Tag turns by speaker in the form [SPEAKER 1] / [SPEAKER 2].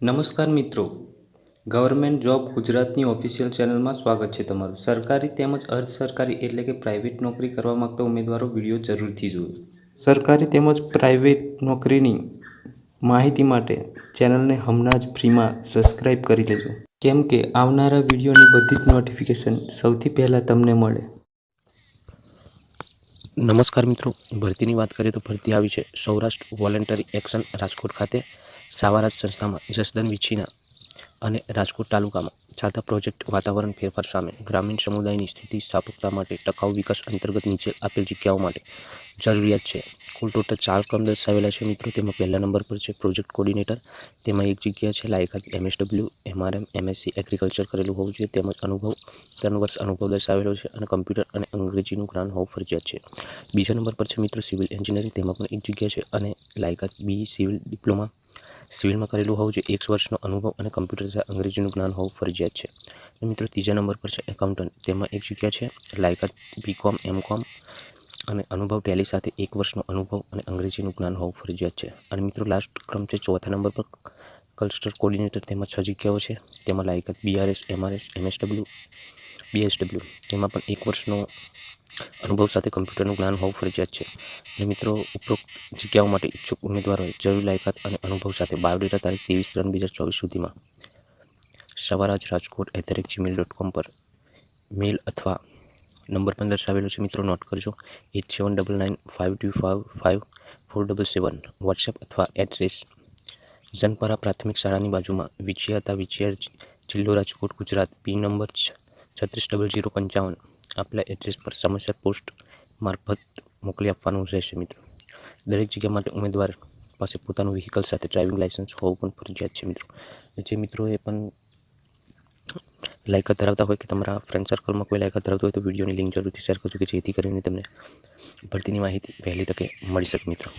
[SPEAKER 1] નમસ્કાર મિત્રો. Government job ગુજરાતની ઓફિશિયલ ચેનલમાં સ્વાગત છે તમારું. સરકારી તેમજ અર્ધ સરકારી એટલે કે પ્રાઇવેટ નોકરી કરવા માગતા ઉમેદવારો વીડિયો જરૂરથી જુઓ. સરકારી તેમજ પ્રાઇવેટ નોકરીની માહિતી માટે ચેનલને હમણાં જ ફ્રીમાં સબસ્ક્રાઇબ કરી લેજો. કેમ કે આવનારા વિડીયોની બધી જ નોટિફિકેશન સૌથી પહેલાં તમને મળે.
[SPEAKER 2] નમસ્કાર મિત્રો. ભરતીની વાત કરીએ તો ભરતી આવી છે. સૌરાષ્ટ્ર વોલેન્ટરી એક્શન રાજકોટ ખાતે સાવારાજ સંસ્થામાં જસદન વિછીના અને રાજકોટ તાલુકામાં છાતા પ્રોજેક્ટ વાતાવરણ ફેરફાર સામે ગ્રામીણ સમુદાયની સ્થિતિ સ્થાપકતા માટે ટકાઉ વિકાસ અંતર્ગત નીચે આપેલ જગ્યાઓ માટે જરૂરિયાત છે. કુલ ટોટલ ચાર ક્રમ દર્શાવેલા છે મિત્રો. તેમાં પહેલા નંબર પર છે પ્રોજેક્ટ કોર્ડિનેટર. તેમાં એક જગ્યા છે લાયકાત એમએસડબલ્યુ, એમઆરએમ, એમએસસી એગ્રીકલ્ચર કરેલું હોવું જોઈએ. તેમજ અનુભવ ત્રણ વર્ષ અનુભવ દર્શાવેલો છે અને કમ્પ્યુટર અને અંગ્રેજીનું જ્ઞાન હોવું ફરજિયાત છે. બીજા નંબર પર છે મિત્રો સિવિલ એન્જિનિયરિંગ. તેમાં પણ એક જગ્યા છે અને લાયકાત બી સિવિલ ડિપ્લોમા સિવિલમાં કરેલું હોવું જોઈએ. એક વર્ષનો અનુભવ અને કમ્પ્યુટર તથા અંગ્રેજીનું જ્ઞાન હોવું ફરજિયાત છે. અને મિત્રો, ત્રીજા નંબર પર છે એકાઉન્ટન્ટ તેમાં એક જગ્યા છે, લાયકાત બીકોમ એમકોમ અને અનુભવ ટેલી સાથે એક વર્ષનો અનુભવ અને અંગ્રેજીનું જ્ઞાન હોવું ફરજિયાત છે. અને મિત્રો લાસ્ટ ક્રમ છે ચોથા નંબર પર કલ્સ્ટર કોર્ડિનેટર તેમાં છ જગ્યાઓ છે. તેમાં લાયકાત બીઆરએસ એમઆરએસ એમએસડબલ્યુ બીએસડબલ્યુ તેમાં પણ એક વર્ષનો અનુભવ સાથે કમ્પ્યુટરનું જ્ઞાન હોવું ફરજિયાત છે. અને મિત્રો, ઉપરોક્ત જગ્યાઓ માટે ઈચ્છુક ઉમેદવારોએ જરૂરી લાયકાત અને અનુભવ સાથે બાયોડેટા તારીખ ત્રેવીસ ત્રણ બે હજાર ચોવીસ સુધીમાં. Swaraj Rajkot at the rate Gmail dot com પર. મેલ અથવા નંબર પણ દર્શાવેલો છે. મિત્રો, નોટ કરજો. At seven double nine five two five five four double seven. WhatsApp અથવા એડ્રેસ જનપરા પ્રાથમિક શાળાની બાજુમાં વિજયાતા વિછિયા જિલ્લો રાજકોટ, ગુજરાત. પી નંબર છત્રીસ ડબલ જીરો પંચાવન. આપેલા એડ્રેસ પર સમસ્યા પોસ્ટ મારફત મોકલી આપવાનું રહેશે મિત્રો. દરેક જગ્યા માટે ઉમેદવાર પાસે પોતાનું વ્હીકલ સાથે ડ્રાઇવિંગ લાઇસન્સ હોવું પણ ફરજિયાત છે મિત્રો. જે મિત્રોએ પણ લાયકાત ધરાવતા હોય કે તમારા ફ્રેન્ડ સર્કલમાં કોઈ લાયકાત ધરાવતું હોય તો વિડીયોની લિંક જરૂરથી શેર કરજો કે જેથી કરીને તમને ભરતીની માહિતી વહેલી તકે મળી શકે મિત્રો.